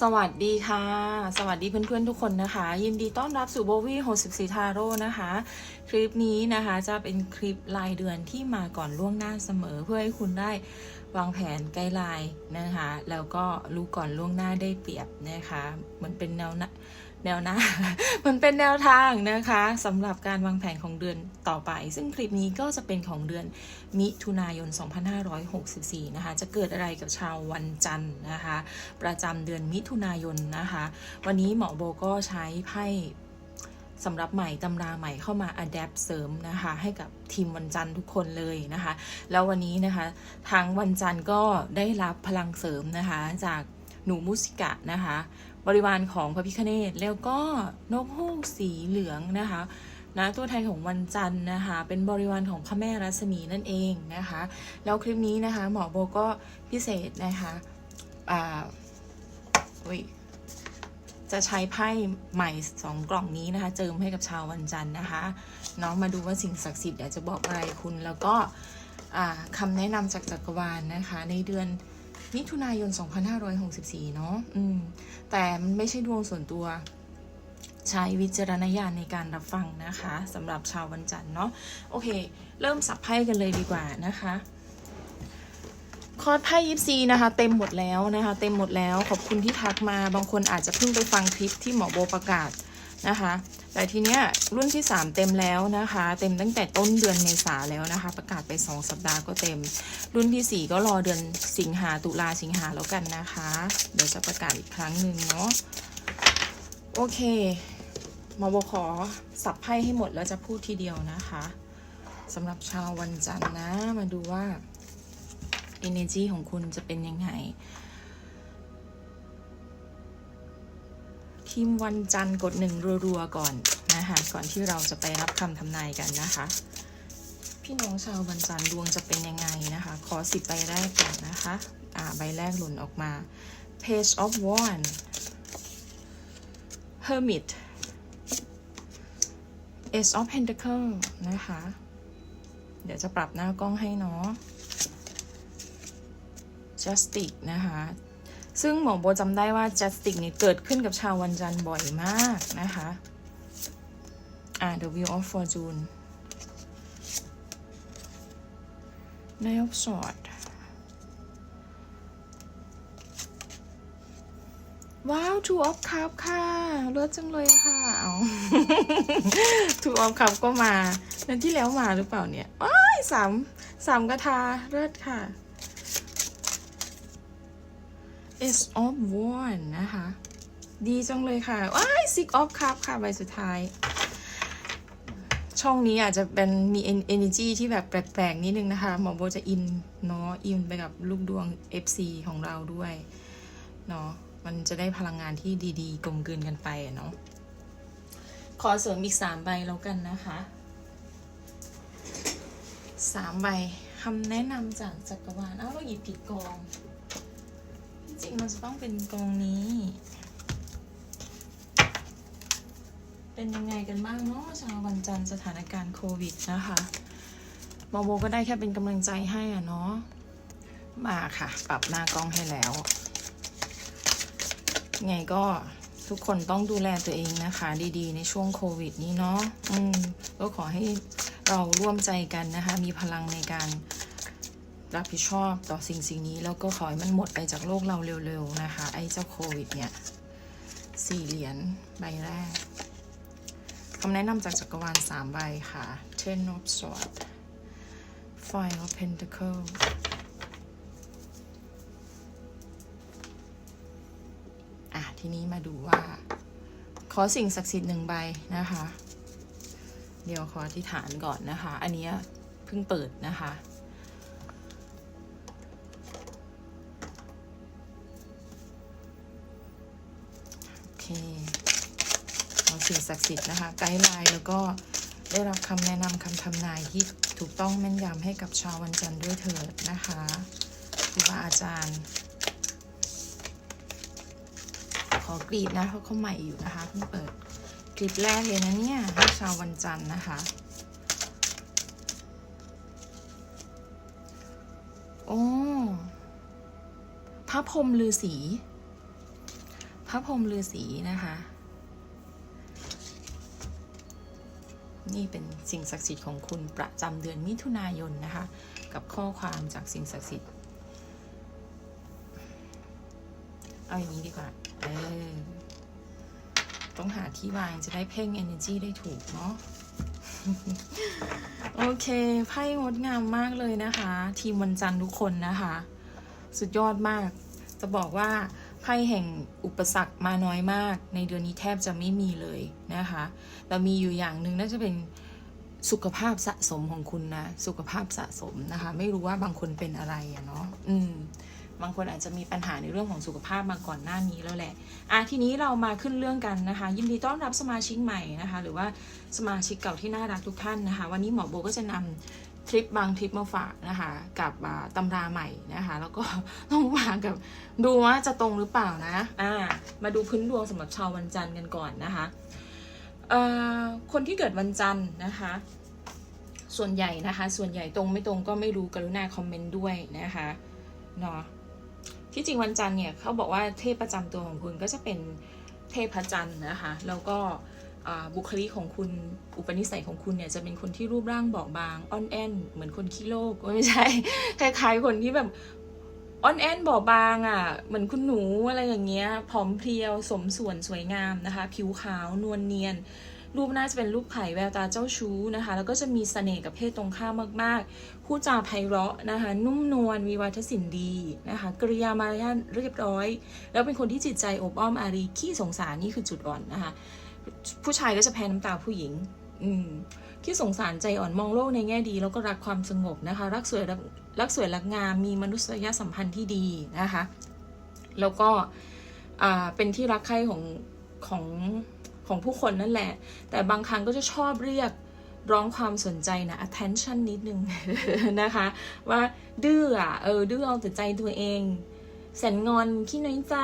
สวัสดีค่ะ สวัสดีเพื่อนๆทุกคนนะคะ ยินดีต้อนรับสู่โบวี่64ทาโร่นะคะ คลิปนี้นะคะจะเป็นคลิปรายเดือนที่มาก่อนล่วงหน้าเสมอเพื่อให้คุณได้วางแผนไกด์ไลน์นะคะ แล้วก็รู้ก่อนล่วงหน้าได้เปรียบนะคะ มันเป็นแนวหน้า แนวหน้า มันเป็นแนวทางนะคะสำหรับการวางแผนของเดือนต่อไป ซึ่งคลิปนี้ก็จะเป็นของเดือนมิถุนายน 2564 นะคะ จะเกิดอะไรกับชาววันจันทร์นะคะ ประจำเดือนมิถุนายนนะคะ วันนี้หมอโบก็ใช้ไพ่สำหรับใหม่ตำราใหม่เข้ามาอัดแอปเสริมนะคะ ให้กับทีมวันจันทร์ทุกคนเลยนะคะ แล้ววันนี้นะคะทางวันจันทร์ก็ได้รับพลังเสริมนะคะ จากหนูมุสิกะนะคะ บริวารของพระพิคเนตแล้วก็นกฮูกสีเหลืองนะคะนะตัวแทนของวันจันทร์นะคะ เป็นบริวารของพระแม่รัศมีนั่นเองนะคะ แล้วคลิปนี้นะคะหมอโบก็พิเศษนะคะอ่าอุ้ยจะใช้ไพ่ใหม่สองกล่องนี้นะคะ เจิมให้กับชาววันจันทร์นะคะ น้องมาดูว่าสิ่งศักดิ์สิทธิ์อยากจะบอกอะไรคุณแล้วก็คำแนะนำจากจักรวาลนะคะ ในเดือน มิถุนายน 2564 เนาะอืม แต่มันไม่ใช่ดวงส่วนตัว ใช้วิจารณญาณในการรับฟังนะคะสำหรับชาววันจันทร์เนาะโอเค เริ่มสับไพ่กันเลยดีกว่านะคะคอร์สไพ่ยิปซีนะคะ เต็มหมดแล้วนะคะ เต็มหมดแล้วขอบคุณที่ทักมาบางคนอาจจะเพิ่งไปฟังคลิปที่หมอโบประกาศ นะคะ แต่ทีเนี้ยรุ่นที่ 3 เต็มแล้วนะคะ เต็มตั้งแต่ต้นเดือนเมษาแล้วนะคะ ประกาศไป 2 สัปดาห์ก็เต็ม รุ่นที่ 4 ก็รอเดือนสิงหาตุลาสิงหาแล้วกันนะคะ เดี๋ยวจะประกาศอีกครั้งหนึ่งเนาะโอเคมอโบขอสับไพ่ให้หมดแล้วจะพูดทีเดียวนะคะสำหรับชาววันจันทร์นะ มาดูว่า energy ของคุณจะเป็นยังไง ทีมวันจันทร์กดหนึ่งรัวๆก่อนนะคะก่อนที่เราจะไปรับคำทำนายกันนะคะ พี่น้องชาววันจันทร์ดวงจะเป็นยังไงนะคะ ขอสิบใบแรกก่อนนะคะอ่าใบแรกหล่นออกมา page of wand hermit ace of pentacle นะคะ เดี๋ยวจะปรับหน้ากล้องให้เนาะ justice นะคะ ซึ่งหมอโบจำได้ว่า justice นี่เกิดขึ้นกับชาววันจันทร์บ่อยมากนะคะ อ่า the wheel of fortune Nine of Swords ว้าว Two of Cup ค่ะเลิศจังเลยค่ะ เอา Two of Cup ก็มาเดือนที่แล้วมาหรือเปล่าเนี่ย อ้ายสามสามกระทาเลิศค่ะ Ace of Wands นะคะ ดีจังเลยค่ะ ว้าย Six of Cup ค่ะ ใบสุดท้าย ช่องนี้อาจจะเป็นมี energy ที่แบบแปลกๆ นิดนึงนะคะ หมอโบจะอินเนาะ อินไปกับลูกดวง FC ของเราด้วย เนาะ มันจะได้พลังงานที่ดีๆ กลมกลืนกันไปเนาะ ขอเสริมอีกสามใบแล้วกันนะคะสามใบคำแนะนำจากจักรวาล อ้าวเราหยิบผิดกอง จริงๆมันจะต้องเป็นกองนี้ เป็นยังไงกันบ้างเนาะชาววันจันทร์สถานการณ์โควิดนะคะมอโบก็ได้แค่เป็นกำลังใจให้อะเนาะมาค่ะ ปรับหน้ากล้องให้แล้ว ไงก็ทุกคนต้องดูแลตัวเองนะคะ ดีๆ ในช่วงโควิดนี้เนาะอืมก็ขอให้เราร่วมใจกันนะคะ มีพลังในการ รับผิดชอบต่อสิ่งสิ่งนี้ แล้วก็ขอให้มันหมดไปจากโลกเราเร็วๆนะคะ ไอ้เจ้าโควิดเนี่ยสี่เหรียญใบแรกคำแนะนำจากจักรวาลสามใบค่ะ Ten of Swords Five of Pentacle อะ ทีนี้มาดูว่า ขอสิ่งศักดิ์สิทธิ์หนึ่งใบนะคะ เดี๋ยวขออธิษฐานก่อนนะคะ อันนี้เพิ่งเปิดนะคะ เคขอสิ่งศักดิ์สิทธิ์นะคะ ไกด์ไลน์แล้วก็ได้รับคำแนะนำคำทำนายที่ถูกต้องแม่นยำให้กับชาววันจันทร์ด้วยเถิดนะคะครูบาอาจารย์ ขอกรีดนะเพราะเขาใหม่อยู่นะคะเพิ่งเปิดคลิปแรกเลยนะเนี่ยให้ชาววันจันทร์นะคะ โอ้พระพรหมฤาษี ระพรหมฤาษีนะคะ นี่เป็นสิ่งศักดิ์สิทธิ์ของคุณประจำเดือนมิถุนายนนะคะ กับข้อความจากสิ่งศักดิ์สิทธิ์ เอาอย่างนี้ดีกว่า เออ ต้องหาที่วางจะได้เพ่ง energy ได้ถูกเนาะโอเค ไพ่งดงามมากเลยนะคะ ทีมวันจันทร์ทุกคนนะคะ สุดยอดมาก จะบอกว่า ไพ่แห่งอุปสรรคมาน้อยมาก ในเดือนนี้แทบจะไม่มีเลยนะคะแต่มีอยู่อย่างหนึ่งน่าจะเป็นสุขภาพสะสมของคุณนะ สุขภาพสะสมนะคะ ไม่รู้ว่าบางคนเป็นอะไรอะเนาะอืมบางคนอาจจะมีปัญหาในเรื่องของสุขภาพมาก่อนหน้านี้แล้วแหละอะทีนี้เรามาขึ้นเรื่องกันนะคะ ยินดีต้อนรับสมาชิกใหม่นะคะ หรือว่าสมาชิกเก่าที่น่ารักทุกท่านนะคะ วันนี้หมอโบก็จะนำ ทริปบางทริปมาฝากนะคะ กับตำราใหม่นะคะ แล้วก็ต้องมากับดูว่าจะตรงหรือเปล่านะอ่ามาดูพื้นดวงสำหรับชาววันจันทร์กันก่อนนะคะเอ่อคนที่เกิดวันจันทร์นะคะ ส่วนใหญ่นะคะ ส่วนใหญ่ตรงไม่ตรงก็ไม่รู้กรุณาคอมเมนต์ด้วยนะคะเนาะที่จริงวันจันทร์เนี่ยเขาบอกว่าเทพประจำตัวของคุณก็จะเป็นเทพจันทร์นะคะ แล้วก็ บุคลิกของคุณอุปนิสัยของคุณเนี่ยจะเป็นคนที่รูปร่างบอบบางอ่อนแอนเหมือนคนขี้โลกไม่ใช่คล้ายๆคนที่แบบอ่อนแอนบอบบางอะเหมือนคุณหนูอะไรอย่างเงี้ยผอมเพรียวสมส่วนสวยงามนะคะ ผิวขาวนวลเนียน รูปน่าจะเป็นรูปไข่แววตาเจ้าชู้นะคะ แล้วก็จะมีเสน่ห์กับเพศตรงข้ามมากๆพูดจาไพเราะนะคะ นุ่มนวลมีวาทศิลป์ดีนะคะกริยามารยาทเรียบร้อย แล้วเป็นคนที่จิตใจอบอ้อมอารีขี้สงสารนี่คือจุดอ่อนนะคะ ผู้ชายก็จะแพ้น้ำตาผู้หญิง อืมขี้สงสารใจอ่อนมองโลกในแง่ดี แล้วก็รักความสงบนะคะ รักสวยรักสวยรักงามมีมนุษยสัมพันธ์ที่ดีนะคะ แล้วก็เป็นที่รักใคร่ของของของผู้คนนั่นแหละ แต่บางครั้งก็จะชอบเรียกร้องความสนใจนะ attention นิดนึงนะคะ ว่าดื้ออะเออดื้อเอาแต่ใจตัวเอง แสนงอนขี้น้อยใจ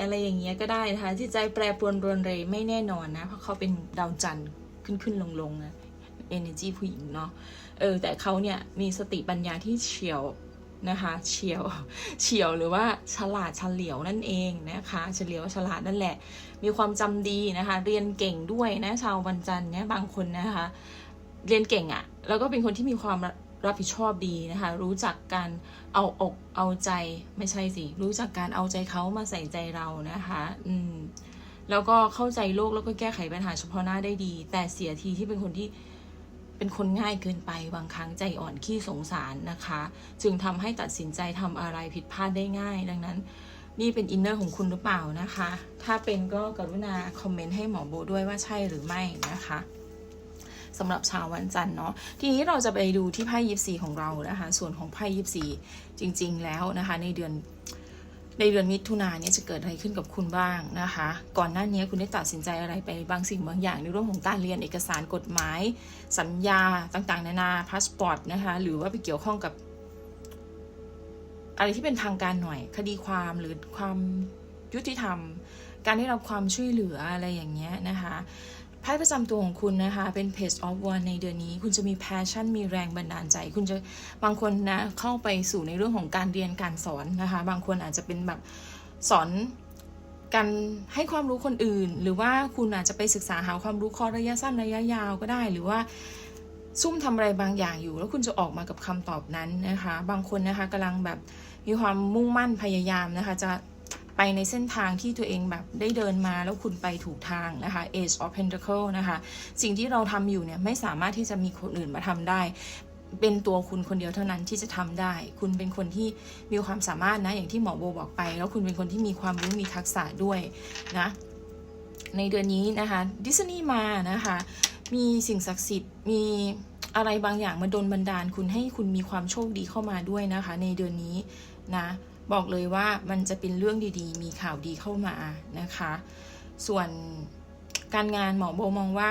อะไรอย่างเงี้ยก็ได้นะคะจิตใจแปรปรวนรวนเรไม่แน่นอนนะ เพราะเขาเป็นดาวจันทร์ขึ้นขึ้นลงลงนะ energy ผู้หญิงเนาะเออแต่เขาเนี่ยมีสติปัญญาที่เฉียวนะคะเฉียวเฉียวหรือว่าฉลาดเฉลียวนั่นเองนะคะเฉลียวฉลาดนั่นแหละ มีความจำดีนะคะ เรียนเก่งด้วยนะชาววันจันทร์เนี่ยบางคนนะคะ เรียนเก่งอะ่ะ แล้วก็เป็นคนที่มีความ รับผิดชอบดีนะคะ รู้จักการเอาอกเอาใจไม่ใช่สิ รู้จักการเอาใจเขามาใส่ใจเรานะคะ อืม แล้วก็เข้าใจโลกแล้วก็แก้ไขปัญหาเฉพาะหน้าได้ดี แต่เสียทีที่เป็นคนที่เป็นคนง่ายเกินไปบางครั้งใจอ่อนขี้สงสารนะคะ จึงทำให้ตัดสินใจทำอะไรผิดพลาดได้ง่าย ดังนั้น นี่เป็นอินเนอร์ของคุณหรือเปล่านะคะ ถ้าเป็นก็กรุณาคอมเมนต์ให้หมอโบด้วยว่าใช่หรือไม่นะคะ สำหรับชาววันจันทร์เนาะทีนี้เราจะไปดูที่ไพ่ยิปซีของเรานะคะ ส่วนของไพ่ยิปซีจริง ๆ แล้วนะคะ ในเดือนในเดือนมิถุนานเนี่ยจะเกิดอะไรขึ้นกับคุณบ้างนะคะ ก่อนหน้านี้คุณได้ตัดสินใจอะไรไปบางสิ่งบางอย่าง ในเรื่องของการเรียนเอกสารกฎหมาย สัญญาต่างๆ นานาพาสปอร์ตนะคะหรือว่าไปเกี่ยวข้องกับ อะไรที่เป็นทางการหน่อย คดีความหรือความยุติธรรม การได้รับความช่วยเหลืออะไรอย่างเงี้ยนะคะ ไพ่ประจำตัวของคุณนะคะ เป็น Page of One ในเดือนนี้ คุณจะมี passion มีแรงบันดาลใจ คุณจะบางคนนะเข้าไปสู่ในเรื่องของการเรียนการสอนนะคะ บางคนอาจจะเป็นแบบสอนการให้ความรู้คนอื่น หรือว่าคุณอาจจะไปศึกษาหาความรู้ข้อระยะสั้นระยะยาวก็ได้ หรือว่าซุ่มทำอะไรบางอย่างอยู่ แล้วคุณจะออกมากับคำตอบนั้นนะคะ บางคนนะคะกำลังแบบมีความมุ่งมั่นพยายามนะคะ จะ ไปในเส้นทางที่ตัวเองแบบได้เดินมาแล้วคุณไปถูกทางนะคะ Age of Pentacle นะคะ สิ่งที่เราทำอยู่เนี่ยไม่สามารถที่จะมีคนอื่นมาทำได้ เป็นตัวคุณคนเดียวเท่านั้นที่จะทำได้ คุณเป็นคนที่มีความสามารถนะ อย่างที่หมอโบบอกไป แล้วคุณเป็นคนที่มีความรู้มีทักษะด้วยนะ ในเดือนนี้นะคะดิสนีย์มานะคะ มีสิ่งศักดิ์สิทธิ์มีอะไรบางอย่างมาดลบันดาลคุณให้คุณมีความโชคดีเข้ามาด้วยนะคะ ในเดือนนี้นะ บอกเลยว่ามันจะเป็นเรื่องดีๆ มีข่าวดีเข้ามานะคะ ส่วนการงานหมอโบมองว่า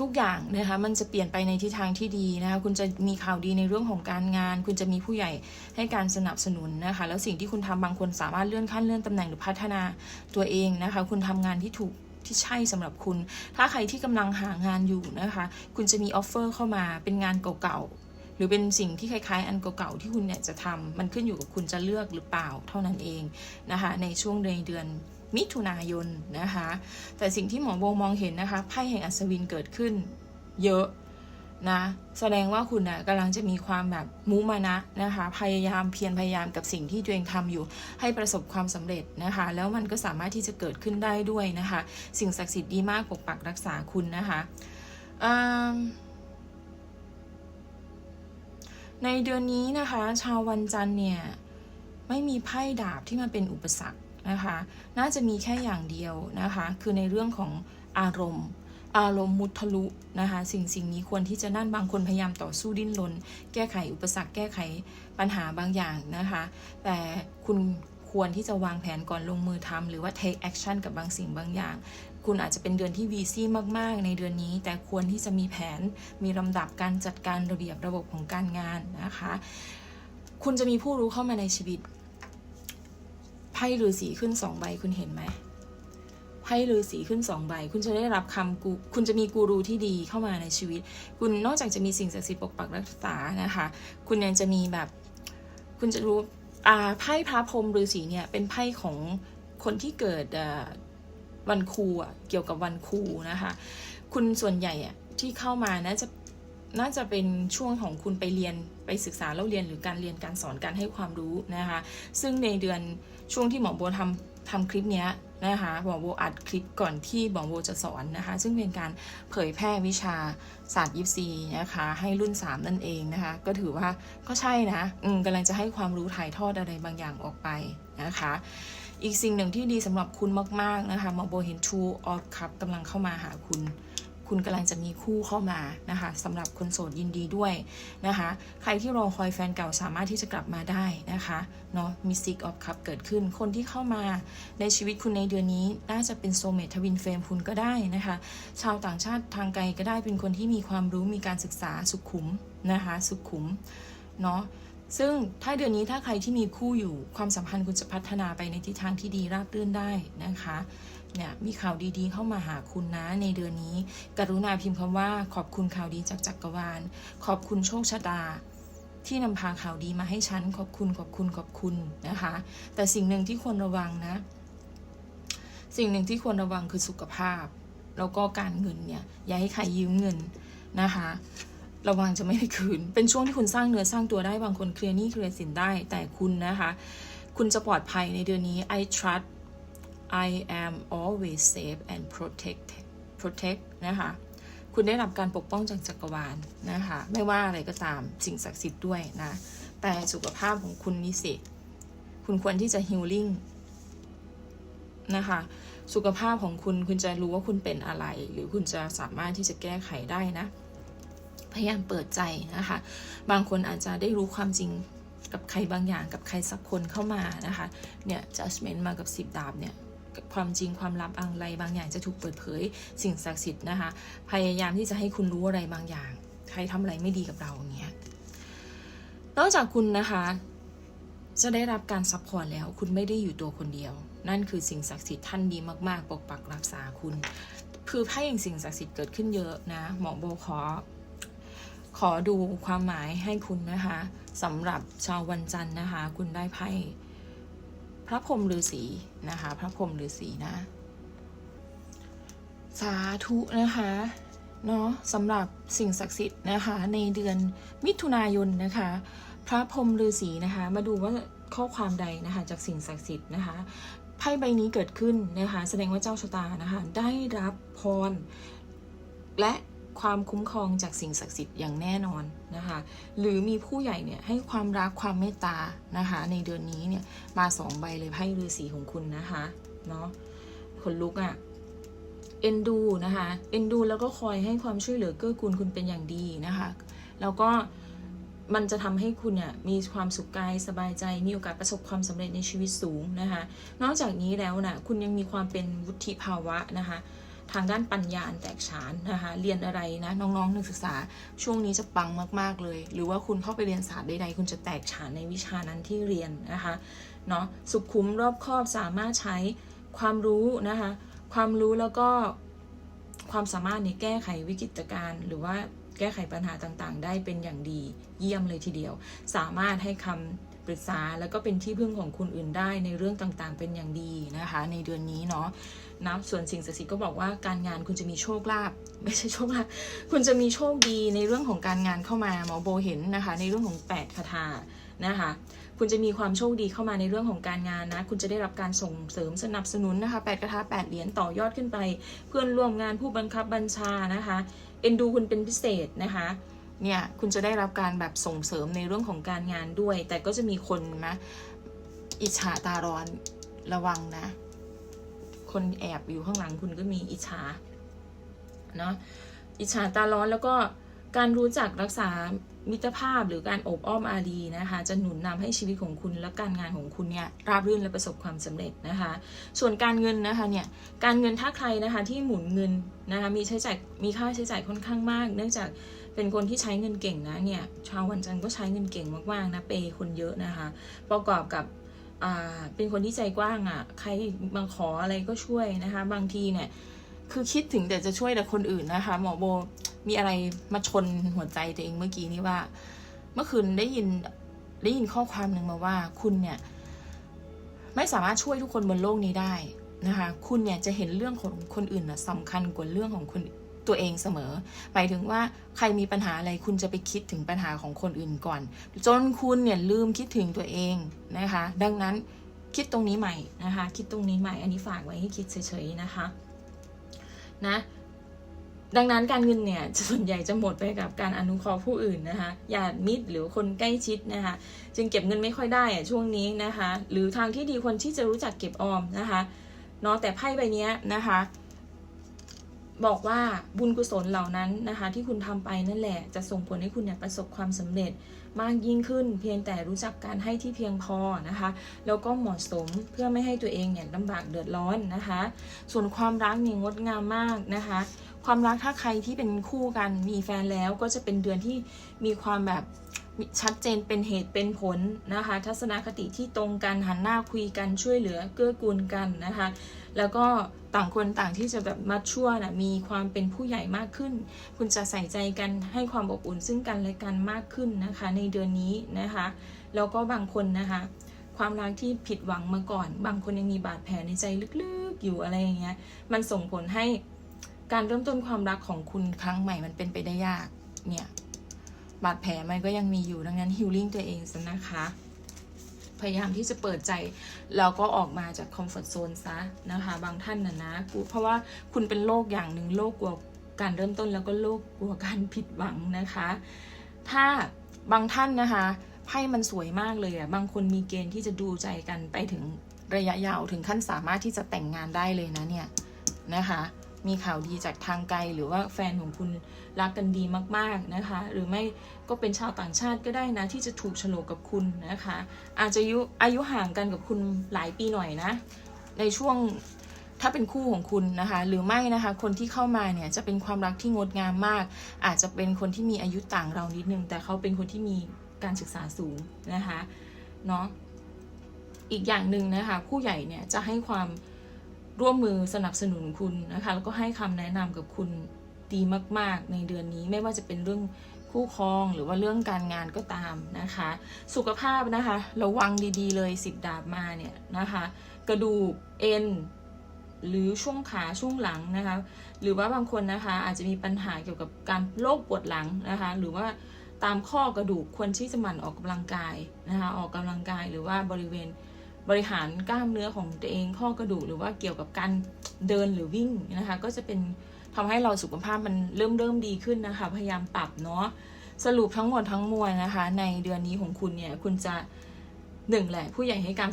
ทุกอย่างนะคะมันจะเปลี่ยนไปในทิศทางที่ดีนะคะคุณจะมีข่าวดีในเรื่องของการงาน คุณจะมีผู้ใหญ่ให้การสนับสนุนนะคะแล้วสิ่งที่คุณทำบางคนสามารถเลื่อนขั้นเลื่อนตำแหน่งหรือพัฒนาตัวเองนะคะคุณทำงานที่ถูกที่ใช่สำหรับคุณ ถ้าใครที่กำลังหางานอยู่นะคะ คุณจะมีออฟเฟอร์เข้ามาเป็นงานเก่า หรือเป็นสิ่งที่คล้ายๆ อันเก่าๆที่คุณเนี่ยจะทำมันขึ้นอยู่กับคุณจะเลือกหรือเปล่าเท่านั้นเองนะคะในช่วงในเดือนมิถุนายนนะคะแต่สิ่งที่หมอโบมองเห็นนะคะไพ่แห่งอัศวินเกิดขึ้นเยอะนะแสดงว่าคุณนะกำลังจะมีความแบบมุมานะนะคะพยายามเพียรพยายามกับสิ่งที่ตัวเองทำอยู่ ให้ประสบความสำเร็จนะคะ แล้วมันก็สามารถที่จะเกิดขึ้นได้ด้วยนะคะ สิ่งศักดิ์สิทธิ์ดีมากปกปักรักษาคุณนะคะอืม ในเดือนนี้นะคะ ชาววันจันทร์เนี่ยไม่มีไพ่ดาบที่มาเป็นอุปสรรคนะคะ น่าจะมีแค่อย่างเดียวนะคะ คือในเรื่องของอารมณ์ อารมณ์มุทะลุนะคะ สิ่งสิ่งนี้ควรที่จะนั่นบางคนพยายามต่อสู้ดิ้นรนแก้ไขอุปสรรคแก้ไขปัญหาบางอย่างนะคะ แต่คุณควรที่จะวางแผนก่อนลงมือทำหรือว่า take action กับบางสิ่งบางอย่าง คุณอาจจะเป็นเดือนที่วีซี่มากๆ ในเดือนนี้ แต่ควรที่จะมีแผนมีลำดับการจัดการระเบียบระบบของการงานนะคะ คุณจะมีผู้รู้เข้ามาในชีวิตไพ่ฤาษีขึ้นสองใบคุณเห็นไหมไพ่ฤาษีขึ้นสองใบ คุณจะได้รับคำกูคุณจะมีกูรูที่ดีเข้ามาในชีวิต คุณนอกจากจะมีสิ่งศักดิ์สิทธิ์ปกปักรักษานะคะ คุณยังจะมีแบบ คุณจะรู้อาไพ่พระพรหมฤาษีเนี่ยเป็นไพ่ของคนที่เกิด วันครูอะเกี่ยวกับวันครูนะคะ คุณส่วนใหญ่อะที่เข้ามาน่าจะน่าจะเป็นช่วงของคุณไปเรียนไปศึกษาเล่าเรียนหรือการเรียนการสอนการให้ความรู้นะคะ ซึ่งในเดือนช่วงที่หมอโบทำทำคลิปเนี้ยนะคะหมอโบอัดคลิปก่อนที่หมอโบจะสอนนะคะ ซึ่งเป็นการเผยแพร่วิชาศาสตร์ยิปซีนะคะ ให้รุ่น 3 นั่นเองนะคะ ก็ถือว่าก็ใช่นะ อืมกำลังจะให้ความรู้ถ่ายทอดอะไรบางอย่างออกไปนะคะ อีกสิ่งหนึ่งที่ดีสำหรับคุณมาก ๆ นะคะมอโบเห็น Two of Cup กำลังเข้ามาหาคุณ คุณกำลังจะมีคู่เข้ามานะคะสำหรับคนโสดยินดีด้วยนะคะ ใครที่รอคอยแฟนเก่าสามารถที่จะกลับมาได้นะคะเนาะมี Six of Cup เกิดขึ้น คนที่เข้ามาในชีวิตคุณในเดือนนี้ น่าจะเป็นโซเมททวินเฟรมคุณก็ได้นะคะ ชาวต่างชาติทางไกลก็ได้เป็นคนที่มีความรู้มีการศึกษาสุขุมนะคะ สุขุมเนาะ ซึ่งถ้าเดือนนี้ถ้าใครที่มีคู่อยู่ความสัมพันธ์คุณจะพัฒนาไปในทิศทางที่ดีราบรื่นได้นะคะเนี่ยมีข่าวดีๆเข้ามาหาคุณนะในเดือนนี้ กรุณาพิมพ์คำว่า ขอบคุณข่าวดีจากจักรวาล ขอบคุณโชคชะตา ที่นำพาข่าวดีมาให้ฉันขอบคุณขอบคุณขอบคุณนะคะ แต่สิ่งหนึ่งที่ควรระวังนะ สิ่งหนึ่งที่ควรระวังคือสุขภาพ แล้วก็การเงินเนี่ยอย่าให้ใครยืมเงินนะคะ ระวังจะไม่ได้คืน เป็นช่วงที่คุณสร้างเนื้อสร้างตัวได้บางคนเคลียร์หนี้เคลียร์สินได้ แต่คุณนะคะ คุณจะปลอดภัยในเดือนนี้ I trust I am always safe and protect protect นะคะคุณได้รับการปกป้องจากจักรวาลนะคะ ไม่ว่าอะไรก็ตามสิ่งศักดิ์สิทธิ์ด้วยนะ แต่สุขภาพของคุณนี่สิ คุณควรที่จะ healing นะคะ สุขภาพของคุณคุณจะรู้ว่าคุณเป็นอะไร หรือคุณจะสามารถที่จะแก้ไขได้นะ พยายามเปิดใจนะคะ บางคนอาจจะได้รู้ความจริงกับใครบางอย่างกับใครสักคนเข้ามานะคะ เนี่ย judgment มากับสิบดาบเนี่ยความจริงความลับอะไรบางอย่างจะถูกเปิดเผยสิ่งศักดิ์สิทธิ์นะคะ พยายามที่จะให้คุณรู้อะไรบางอย่าง ใครทำอะไรไม่ดีกับเราเงี้ยนอกจากคุณนะคะ จะได้รับการซัพพอร์ตแล้ว คุณไม่ได้อยู่ตัวคนเดียว นั่นคือสิ่งศักดิ์สิทธิ์ท่านดีมาก ๆ ปกปักรักษาคุณ คือไพ่แห่งสิ่งศักดิ์สิทธิ์เกิดขึ้นเยอะนะหมอโบขอ ขอดูความหมายให้คุณนะคะสำหรับชาววันจันทร์นะคะ คุณได้ไพ่พระพรหมฤาษีนะคะ พระพรหมฤาษีนะ สาธุนะคะเนาะสำหรับสิ่งศักดิ์สิทธิ์นะคะ ในเดือนมิถุนายนนะคะ พระพรหมฤาษีนะคะ มาดูว่าข้อความใดนะคะ จากสิ่งศักดิ์สิทธิ์นะคะไพ่ใบนี้เกิดขึ้นนะคะ แสดงว่าเจ้าชะตานะคะ ได้รับพรและ ความคุ้มครองจากสิ่งศักดิ์สิทธิ์อย่างแน่นอนนะคะ หรือมีผู้ใหญ่เนี่ยให้ความรักความเมตตานะคะ ในเดือนนี้เนี่ยมาสองใบเลยไพ่ฤาษีของคุณนะคะเนาะคนลุกอะ่ะเอ็นดูนะคะเอ็นดูแล้วก็คอยให้ความช่วยเหลือเกื้อกูลคุณเป็นอย่างดีนะคะ แล้วก็มันจะทำให้คุณเนี่ยมีความสุขกายสบายใจมีโอกาสประสบความสำเร็จในชีวิตสูงนะคะ นอกจากนี้แล้วนะคุณยังมีความเป็นวุฒิภาวะนะคะ ทางด้านปัญญาอันแตกฉานนะคะ เรียนอะไรนะน้องๆนักศึกษาช่วงนี้จะปังมาก ๆเลย หรือว่าคุณเข้าไปเรียนศาสตร์ใดๆคุณจะแตกฉานในวิชานั้นที่เรียนนะคะเนาะสุขุมรอบครอบสามารถใช้ความรู้นะคะความรู้แล้วก็ความสามารถในแก้ไขวิกฤตการณ์หรือว่าแก้ไขปัญหาต่างๆ ได้เป็นอย่างดีเยี่ยมเลยทีเดียว สามารถให้คำปรึกษาแล้วก็เป็นที่พึ่งของคนอื่นได้ในเรื่องต่างๆ เป็นอย่างดีนะคะ ในเดือนนี้เนาะ นะส่วนสิ่งศักดิ์สิทธิ์ก็บอกว่าการงานคุณจะมีโชคลาภไม่ใช่โชคลาภคุณจะมีโชคดีในเรื่องของการงานเข้ามาหมอโบเห็นนะคะ ในเรื่องของ8คาถานะคะคุณจะมีความโชคดีเข้ามาในเรื่องของการงานนะ คุณจะได้รับการส่งเสริมสนับสนุนนะคะแปดกระทะแปดเหรียญต่อยอดขึ้นไป เพื่อนร่วมงานผู้บังคับบัญชานะคะ เอ็นดูคุณเป็นพิเศษนะคะ เนี่ย คุณจะได้รับการแบบส่งเสริมในเรื่องของการงานด้วย แต่ก็จะมีคนนะ อิจฉาตาร้อนระวังนะ คนแอบอยู่ข้างหลังคุณก็มีอิจฉาเนาะอิจฉาตาร้อนแล้วก็การรู้จักรักษามิตรภาพหรือการอบอ้อมอารีนะคะ จะหนุนนำให้ชีวิตของคุณและการงานของคุณเนี่ยราบรื่นและประสบความสำเร็จนะคะ ส่วนการเงินนะคะเนี่ยการเงินถ้าใครนะคะที่หมุนเงินนะคะมีใช้จ่ายมีค่าใช้จ่ายค่อนข้างมาก เนื่องจากเป็นคนที่ใช้เงินเก่งนะเนี่ยชาววันจันทร์ก็ใช้เงินเก่งมากๆนะเปย์คนเยอะนะคะ ประกอบกับ เป็นคนที่ใจกว้างอะ่ะ ใครมาขออะไรก็ช่วยนะคะ บางทีเนี่ย คือคิดถึงแต่จะช่วยแต่คนอื่นนะคะ หมอโบมีอะไรมาชนหัวใจตัวเองเมื่อกี้นี้ว่า เมื่อคืนได้ยินได้ยินข้อความหนึ่งมาว่าคุณเนี่ย ไม่สามารถช่วยทุกคนบนโลกนี้ได้นะคะ คุณเนี่ยจะเห็นเรื่องของคนอื่นนะสำคัญกว่าเรื่องของคน ตัวเองเสมอ หมายถึงว่าใครมีปัญหาอะไรคุณจะไปคิดถึงปัญหาของคนอื่นก่อน จนคุณเนี่ยลืมคิดถึงตัวเองนะคะ ดังนั้นคิดตรงนี้ใหม่นะคะ คิดตรงนี้ใหม่ อันนี้ฝากไว้ให้คิดเฉยๆนะคะนะดังนั้นการเงินเนี่ยส่วนใหญ่จะหมดไปกับการอนุเคราะห์ผู้อื่นนะคะญาติมิตรหรือคนใกล้ชิดนะคะ จึงเก็บเงินไม่ค่อยได้อะช่วงนี้นะคะ หรือทางที่ดีควรที่จะรู้จักเก็บออมนะคะเนาะแต่ไพ่ใบนี้นะคะ บอกว่าบุญกุศลเหล่านั้นนะคะที่คุณทำไปนั่นแหละ จะส่งผลให้คุณเนี่ยประสบความสำเร็จมากยิ่งขึ้น เพียงแต่รู้จักการให้ที่เพียงพอนะคะ แล้วก็เหมาะสมเพื่อไม่ให้ตัวเองเนี่ยลำบากเดือดร้อนนะคะ ส่วนความรักเนี่ยงดงามมากนะคะ ความรักถ้าใครที่เป็นคู่กันมีแฟนแล้วก็จะเป็นเดือนที่มีความแบบชัดเจนเป็นเหตุเป็นผลนะคะ ทัศนคติที่ตรงกันหันหน้าคุยกันช่วยเหลือเกื้อกูลกันนะคะ แล้วก็ ต่างคนต่างที่จะแบบมัดชั่วนะมีความเป็นผู้ใหญ่มากขึ้น คุณจะใส่ใจกันให้ความอบอุ่นซึ่งกันและกันมากขึ้นนะคะ ในเดือนนี้นะคะ แล้วก็บางคนนะคะ ความรักที่ผิดหวังมาก่อน บางคนยังมีบาดแผลในใจลึกๆอยู่อะไรอย่างเงี้ยมันส่งผลให้การเริ่มต้นความรักของคุณครั้งใหม่มันเป็นไปได้ยากเนี่ยบาดแผลมันก็ยังมีอยู่ดังนั้นฮิลลิ่งตัวเองซะนะคะ พยายามที่จะเปิดใจ แล้วก็ออกมาจากคอมฟอร์ทโซนซะนะคะ บางท่านนะนะกูเพราะว่าคุณเป็นโรคอย่างหนึ่งโรคกลัวการเริ่มต้นแล้วก็โรคกลัวการผิดหวังนะคะ ถ้าบางท่านนะคะไพ่มันสวยมากเลยอะ่ะบางคนมีเกณฑ์ที่จะดูใจกันไปถึงระยะยาวถึงขั้นสามารถที่จะแต่งงานได้เลยนะเนี่ยนะคะ มีข่าวดีจากทางไกลหรือว่าแฟนของคุณรักกันดีมากๆนะคะ หรือไม่ ก็เป็นชาวต่างชาติก็ได้นะ ที่จะถูกโฉลกกับคุณนะคะ อาจจะอายุอายุห่างกันกับคุณหลายปีหน่อยนะ ในช่วงถ้าเป็นคู่ของคุณนะคะ หรือไม่นะคะ คนที่เข้ามาเนี่ยจะเป็นความรักที่งดงามมาก อาจจะเป็นคนที่มีอายุต่างเรานิดนึง แต่เขาเป็นคนที่มีการศึกษาสูงนะคะเนาะอีกอย่างหนึ่งนะคะ ผู้ใหญ่เนี่ยจะให้ความร่วมมือสนับสนุนคุณนะคะ แล้วก็ให้คำแนะนำกับคุณดีมาก ๆ ในเดือนนี้ไม่ว่าจะเป็นเรื่อง คู่ครองหรือว่าเรื่องการงานก็ตามนะคะ สุขภาพนะคะระวังดีๆเลยสิบดาบมาเนี่ยนะคะ กระดูกเอ็นหรือช่วงขาช่วงหลังนะคะ หรือว่าบางคนนะคะอาจจะมีปัญหาเกี่ยวกับการโรคปวดหลังนะคะ หรือว่าตามข้อกระดูกควรที่จะหมั่นออกกำลังกายนะคะออกกำลังกายหรือว่าบริเวณบริหารกล้ามเนื้อของตัวเองข้อกระดูกหรือว่าเกี่ยวกับการเดินหรือวิ่งนะคะ ก็จะเป็น ทำให้เราสุขภาพมันเริ่มเริ่มดีขึ้นนะคะ พยายามปรับเนาะสรุปทั้งหมดทั้งมวลนะคะ ในเดือนนี้ของคุณเนี่ยคุณจะหนึ่งแหละผู้ใหญ่ให้การ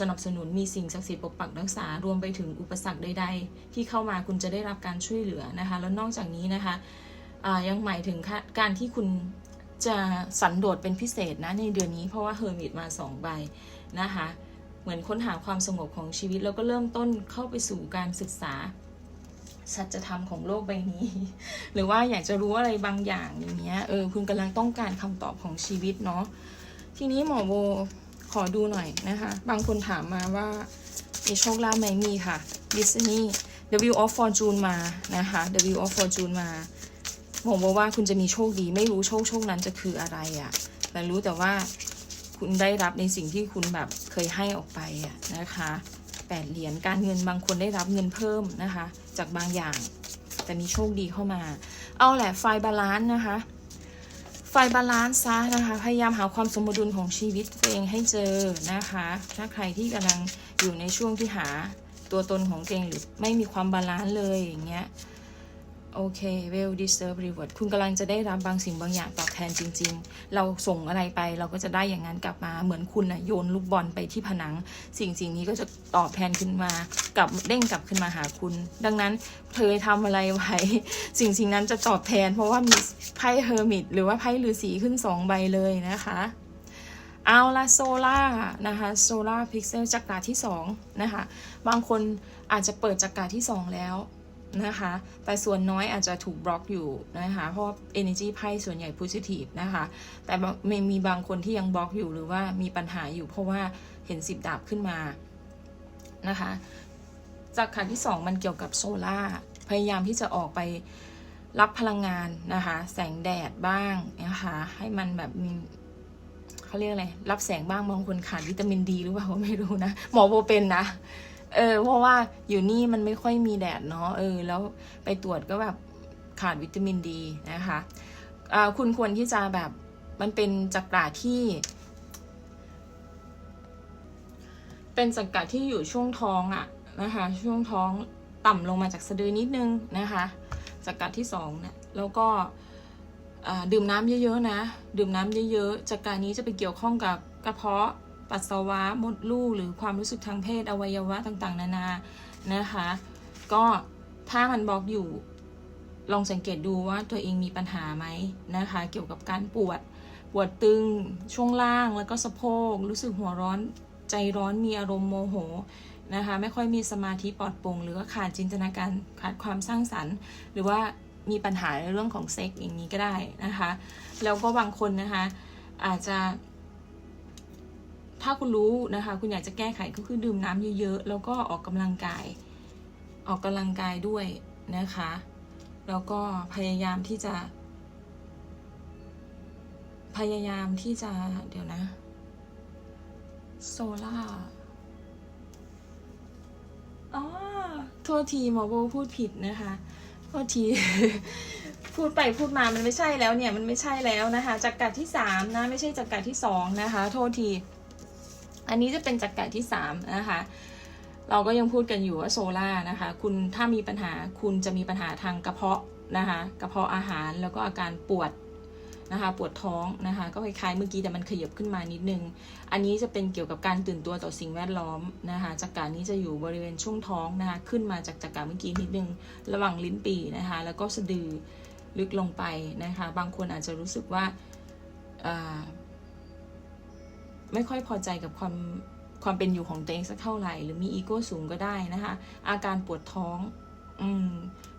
สนับสนุนมีสิ่งศักดิ์สิทธิ์ปกปักรักษารวมไปถึงอุปสรรคใดๆ ที่เข้ามาคุณจะได้รับการช่วยเหลือนะคะ แล้วนอกจากนี้นะคะยังหมายถึงการที่คุณจะสันโดษเป็นพิเศษนะในเดือนนี้เพราะว่าเฮอร์มิตมาสองใบนะคะ เหมือนค้นหาความสงบของชีวิตแล้วก็เริ่มต้นเข้าไปสู่การศึกษา สัจธรรมของโลกใบนี้ หรือว่าอยากจะรู้อะไรบางอย่างอย่างเงี้ยเออคุณกำลังต้องการคำตอบของชีวิตเนาะทีนี้หมอโบขอดูหน่อยนะคะ บางคนถามมาว่ามีโชคลาภไหมมีค่ะดิสนีย์ W of Fortune มานะคะ W of Fortune มาผมบอกว่าคุณจะมีโชคดี ไม่รู้โชคโชคนั้นจะคืออะไรอะ่ะ แต่รู้แต่ว่าคุณได้รับในสิ่งที่คุณแบบเคยให้ออกไปอะนะคะ แปดเหรียญการเงินบางคนได้รับเงินเพิ่มนะคะ จากบางอย่าง แต่มีโชคดีเข้ามา เอาแหละไฟบาลานซ์นะคะไฟบาลานซ์ซะนะคะพยายามหาความสมดุลของชีวิตตัวเองให้เจอนะคะ ถ้าใครที่กำลังอยู่ในช่วงที่หาตัวตนของตัวเองหรือไม่มีความบาลานซ์เลยอย่างเงี้ย โอเค well deserve reward คุณกำลังจะได้รับบางสิ่งบางอย่างตอบแทนจริง ๆ เราส่งอะไรไปเราก็จะได้อย่างนั้นกลับมา เหมือนคุณนะโยนลูกบอลไปที่ผนัง สิ่งสิ่งนี้ก็จะตอบแทนขึ้นมากลับเด้งกลับขึ้นมาหาคุณ ดังนั้นเธอทำอะไรไว้ สิ่งสิ่งนั้นจะตอบแทน เพราะว่ามีไพ่เฮอร์มิตหรือว่าไพ่ฤาษีขึ้นสองใบเลยนะคะ เอาละโซล่านะคะโซล่าพิกเซลจักราที่2นะคะ บางคนอาจจะเปิดจักราที่2แล้ว นะคะ แต่ส่วนน้อยอาจจะถูกบล็อกอยู่นะคะ เพราะ energy ไพ่ส่วนใหญ่ positive นะคะ แต่ไม่มีบางคนที่ยังบล็อกอยู่หรือว่ามีปัญหาอยู่เพราะว่าเห็นสิบดาบขึ้นมานะคะจักราที่ 2 มันเกี่ยวกับโซล่าพยายามที่จะออกไปรับพลังงานนะคะ แสงแดดบ้างนะคะ ให้มันแบบมีเขาเรียกอะไร รับแสงบ้างบางคนขาดวิตามินดีหรือเปล่าไม่รู้นะ หมอโบเป็นนะ เออ เพราะว่าอยู่นี่มันไม่ค่อยมีแดดเนาะเออ แล้วไปตรวจก็แบบขาดวิตามินดีนะคะคุณควรที่จะแบบมันเป็นจักราที่ เป็นจักระที่อยู่ช่วงท้องอะนะคะ ช่วงท้องต่ำลงมาจากสะดือนิดนึงนะคะจักระที่สองเนี่ยแล้วก็ดื่มน้ำเยอะๆนะ ดื่มน้ำเยอะๆจากกานี้จะไปเกี่ยวข้องกับกระเพาะ ปัสสาวะมดลูกหรือความรู้สึกทางเพศอวัยวะต่างๆ นานานะคะ ก็ถ้ามันบล็อกอยู่ลองสังเกตดูว่าตัวเองมีปัญหาไหมนะคะ เกี่ยวกับการปวดปวดตึงช่วงล่างแล้วก็สะโพกรู้สึกหัวร้อนใจร้อนมีอารมณ์โมโหนะคะไม่ค่อยมีสมาธิปลอดโปร่งหรือว่าขาดจินตนาการขาดความสร้างสรรค์ หรือว่ามีปัญหาในเรื่องของเซ็กอย่างนี้ก็ได้นะคะ แล้วก็บางคนนะคะอาจจะ ถ้าคุณรู้นะคะ คุณอยากจะแก้ไขก็คือดื่มน้ำเยอะๆ แล้วก็ออกกำลังกาย ออกกำลังกายด้วยนะคะ แล้วก็พยายามที่จะ พยายามที่จะเดี๋ยวนะโซล่าอ๋อโทษทีหมอโบพูดผิดนะคะโทษทีพูดไปพูดมามันไม่ใช่แล้วเนี่ย มันไม่ใช่แล้วนะคะจักระที่สามนะ ไม่ใช่จักระที่สองนะคะ โทษที อันนี้จะเป็นจักระที่สามนะคะ เราก็ยังพูดกันอยู่ว่าโซล่านะคะ คุณถ้ามีปัญหาคุณจะมีปัญหาทางกระเพาะนะคะ กระเพาะอาหารแล้วก็อาการปวดนะคะปวดท้องนะคะก็คล้ายๆเมื่อกี้แต่มันขยับขึ้นมานิดนึง อันนี้จะเป็นเกี่ยวกับการตื่นตัวต่อสิ่งแวดล้อมนะคะจักระนี้จะอยู่บริเวณช่วงท้องนะคะขึ้นมาจากจักระเมื่อกี้นิดนึงระหว่างลิ้นปี่นะคะแล้วก็สะดือลึกลงไปนะคะบางคนอาจจะรู้สึกว่าอ่า ไม่ค่อยพอใจกับความความเป็นอยู่ของตัวเองสักเท่าไหร่ หรือมีอีโก้สูงก็ได้นะคะ อาการปวดท้องอืม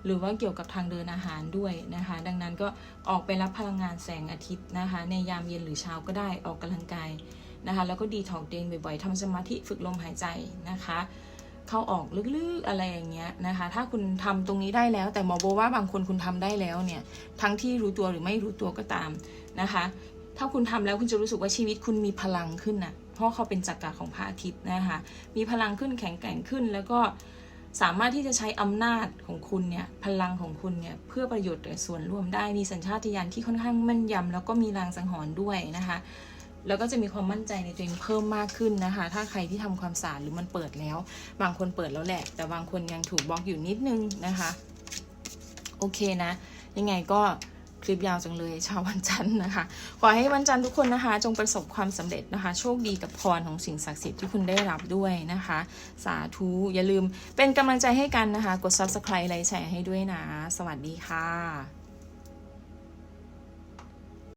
หรือว่าเกี่ยวกับทางเดินอาหารด้วยนะคะ ดังนั้นก็ออกไปรับพลังงานแสงอาทิตย์นะคะ ในยามเย็นหรือเช้าก็ได้ออกกำลังกายนะคะ แล้วก็ดีถอกเดงบ่อยๆทำสมาธิฝึกลมหายใจนะคะ เข้าออกลึกๆอะไรอย่างเงี้ยนะคะ ถ้าคุณทำตรงนี้ได้แล้ว แต่หมอโบว่าบางคนคุณทำได้แล้วเนี่ย ทั้งที่รู้ตัวหรือไม่รู้ตัวก็ตามนะคะ ถ้าคุณทำแล้วคุณจะรู้สึกว่าชีวิตคุณมีพลังขึ้นนะเพราะเขาเป็นจักรของพระอาทิตย์นะคะ มีพลังขึ้นแข็งแกร่งขึ้น แล้วก็สามารถที่จะใช้อำนาจของคุณเนี่ยพลังของคุณเนี่ยเพื่อประโยชน์ส่วนรวมได้มีสัญชาตญาณที่ค่อนข้างแม่นยำแล้วก็มีรางสังหรณ์ด้วยนะคะแล้วก็จะมีความมั่นใจในตัวเองเพิ่มมากขึ้นนะคะ ถ้าใครที่ทำความสะอาดหรือมันเปิดแล้ว บางคนเปิดแล้วแหละ แต่บางคนยังถูกบล็อกอยู่นิดนึงนะคะ โอเคนะ ยังไงก็ คลิปยาวจังเลยชาววันจันทร์นะคะ ขอให้วันจันทร์ทุกคนนะคะ จงประสบความสำเร็จนะคะ โชคดีกับพรของสิ่งศักดิ์สิทธิ์ที่คุณได้รับด้วยนะคะ สาธุ อย่าลืมเป็นกำลังใจให้กันนะคะ กด subscribe ไลค์แชร์ให้ด้วยนะ สวัสดีค่ะ